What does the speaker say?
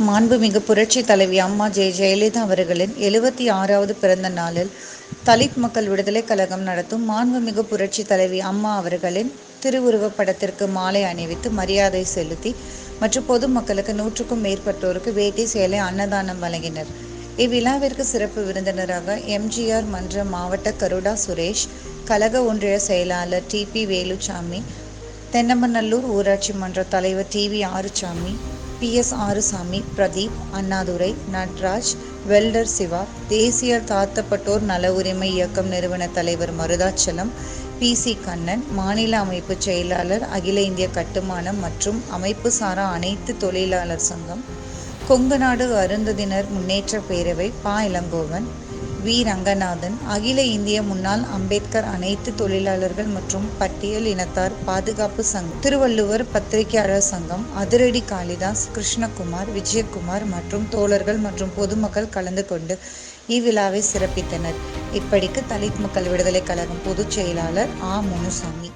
மாண்புமிகு புரட்சி தலைவி அம்மா ஜெய ஜெயலலிதா அவர்களின் எழுபத்தி ஆறாவது பிறந்த நாளில் தலித் மக்கள் விடுதலை கழகம் நடத்தும் மாண்புமிகு புரட்சி தலைவி அம்மா அவர்களின் திருவுருவப் படத்திற்கு மாலை அணிவித்து மரியாதை செலுத்தி மற்றும் பொதுமக்களுக்கு நூற்றுக்கும் மேற்பட்டோருக்கு வேட்டி சேலை அன்னதானம் வழங்கினர். இவ்விழாவிற்கு சிறப்பு விருந்தினராக எம்ஜிஆர் மன்ற மாவட்ட கருடா சுரேஷ் கழக ஒன்றிய செயலாளர் டி. பி. வேலுச்சாமி தென்னமநல்லூர் ஊராட்சி மன்ற தலைவர் T. V. Arusamy P S Arusamy Pradeep Annadurai Natraj welder Siva தேசிய தாழ்த்தப்பட்டோர் நல உரிமை இயக்கம் நிறுவன தலைவர் மருதாச்சலம் பி சி கண்ணன் மாநில அமைப்பு செயலாளர் அகில இந்திய கட்டுமானம் மற்றும் அமைப்பு சாரா அனைத்து தொழிலாளர் சங்கம் கொங்குநாடு அருந்ததினர் முன்னேற்ற பேரவை பா. இளங்கோவன் வி. ரங்கநாதன் அகில இந்திய முன்னாள் அம்பேத்கர் அனைத்து தொழிலாளர்கள் மற்றும் பட்டியல் இனத்தார் பாதுகாப்பு சங்கம் திருவள்ளுவர் பத்திரிகையாளர் சங்கம் அதிரடி காளிதாஸ் கிருஷ்ணகுமார் விஜயகுமார் மற்றும் தோழர்கள் மற்றும் பொதுமக்கள் கலந்து கொண்டு இவ்விழாவை சிறப்பித்தனர். இப்படிக்கு தலித் மக்கள் விடுதலை கழகம் பொதுச் செயலாளர் ஆ. முனுசாமி.